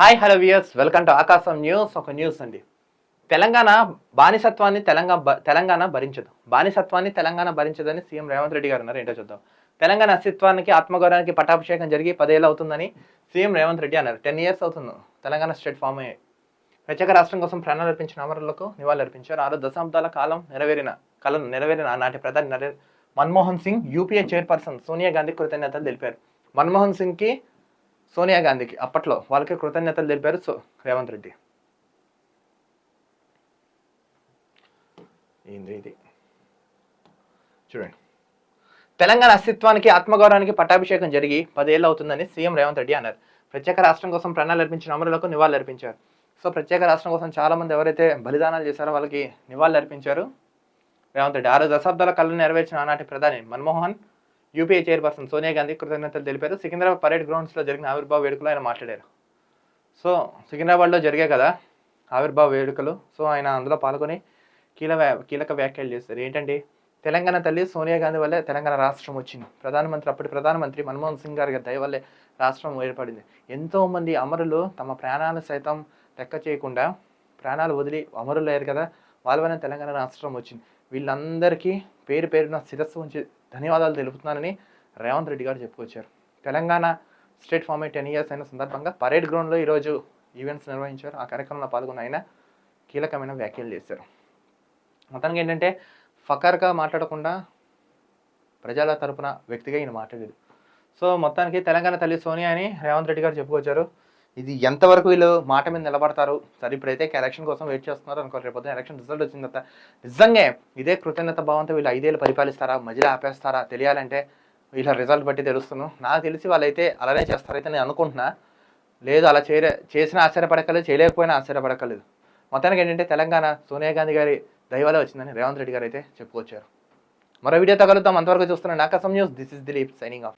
Hi hello viewers welcome to Aakasam news ఒక news అండి. తెలంగాణ బానిసత్వాన్ని తెలంగాణ బ- తెలంగాణ భరించదు. బానిసత్వాన్ని తెలంగాణ భరించదని సీఎం రేవంత్ రెడ్డి గారు అన్నారు. ఏంటో చూద్దాం. తెలంగాణ అస్తిత్వానికి ఆత్మగౌరవానికి పట్టాభిషేకం జరిగి పదేళ్ళు అవుతుందని సీఎం రేవంత్ రెడ్డి అన్నారు. టెన్ ఇయర్స్ అవుతుంది. తెలంగాణ స్టేట్ ఫామ్ అయ్యి. ప్రత్యేక రాష్ట్రం కోసం ప్రాణాలు అర్పించిన అమరులకు నివాళులర్పించారు ఆరు దశాబ్దాల కాలం నెరవేరిన కళను నెరవేరిన ఆనాటి ప్రధాని నరే మన్మోహన్ సింగ్ యూపీఏ చైర్పర్సన్ సోనియా గాంధీ కృతజ్ఞతలు తెలిపారు. మన్మోహన్ సింగ్కి సోనియా గాంధీకి అప్పట్లో వాళ్ళకి కృతజ్ఞతలు తెలిపారు సో రేవంత్ రెడ్డి. ఏంది ఇది? చూడండి. తెలంగాణ అస్తిత్వానికి ఆత్మగౌరవానికి పట్టాభిషేకం జరిగి పదేళ్ళు అవుతుందని సీఎం రేవంత్ రెడ్డి అన్నారు. ప్రత్యేక రాష్ట్రం కోసం ప్రాణాలు అర్పించిన అమరులకు నివాళులు అర్పించారు. సో ప్రత్యేక రాష్ట్రం కోసం చాలామంది ఎవరైతే బలిదానాలు చేశారో వాళ్ళకి నివాళులు అర్పించారు రేవంత్ రెడ్డి. ఆరు దశాబ్దాల కళను నెరవేర్చిన ఆనాటి ప్రధాని మన్మోహన్ యూపీఏ చైర్పర్సన్ సోనియా గాంధీ కృతజ్ఞతలు తెలిపారు. సికింద్రాబాద్ పరేడ్ గ్రౌండ్స్లో జరిగిన ఆవిర్భావ వేడుకలో ఆయన మాట్లాడారు. సో సికింద్రాబాద్లో జరిగాయి కదా ఆవిర్భావ వేడుకలు. సో ఆయన అందులో పాల్గొని కీలక కీలక వ్యాఖ్యలు చేశారు. ఏంటంటే తెలంగాణ తల్లి సోనియా గాంధీ వల్లే తెలంగాణ రాష్ట్రం వచ్చింది. ప్రధానమంత్రి అప్పటి ప్రధానమంత్రి మన్మోహన్ సింగ్ గారి దయ వల్లే రాష్ట్రం ఏర్పడింది. ఎంతోమంది అమరులు తమ ప్రాణాలు సైతం లెక్క చేయకుండా ప్రాణాలు వదిలి అమరులు అయ్యారు కదా. వాళ్ళ వల్ల తెలంగాణ రాష్ట్రం వచ్చింది. వీళ్ళందరికీ పేరు పేరున శిరస్సు ఉంచి ధన్యవాదాలు తెలుపుతున్నానని రేవంత్ రెడ్డి గారు చెప్పుకొచ్చారు. Telangana state format ten years అయిన సందర్భంగా పరేడ్ గ్రౌండ్లో ఈరోజు ఈవెంట్స్ నిర్వహించారు. ఆ కార్యక్రమంలో పాల్గొన్న ఆయన కీలకమైన వ్యాఖ్యలు చేశారు. మొత్తానికి ఏంటంటే ఫకర్గా మాట్లాడకుండా ప్రజల తరపున వ్యక్తిగా ఈయన మాట్లాడాడు. సో మొత్తానికి తెలంగాణ తల్లి సోనియా అని రేవంత్ రెడ్డి గారు చెప్పుకొచ్చారు. ఇది ఎంతవరకు వీళ్ళు మాట మీద నిలబడతారు? సరే ఇప్పుడైతే ఎలక్షన్ కోసం వెయిట్ చేస్తున్నారు అనుకో రేపు ఎలక్షన్ రిజల్ట్ వచ్చిన తర్వాత నిజంగా ఇదే కృతజ్ఞత భావంతో వీళ్ళు ఐదేళ్ళు పరిపాలిస్తారా? మధ్యలో ఆపేస్తారా? తెలియాలంటే వీళ్ళ రిజల్ట్ బట్టి తెలుస్తున్నాను నాకు తెలిసి వాళ్ళైతే అలానే చేస్తారైతే నేను అనుకుంటున్నా. లేదు అలా చేయలే చేసినా ఆశ్చర్యపడక్కలేదు చేయలేకపోయినా ఆశ్చర్యపడక్కలేదు మొత్తానికి ఏంటంటే తెలంగాణ సోనియా గాంధీ గారి దయవల్ల వచ్చిందని రేవంత్ రెడ్డి గారు అయితే చెప్పుకొచ్చారు. మరో వీడియో తగలుతాం అంతవరకు చూస్తున్నాను నాకసం news. This is Dilip signing off.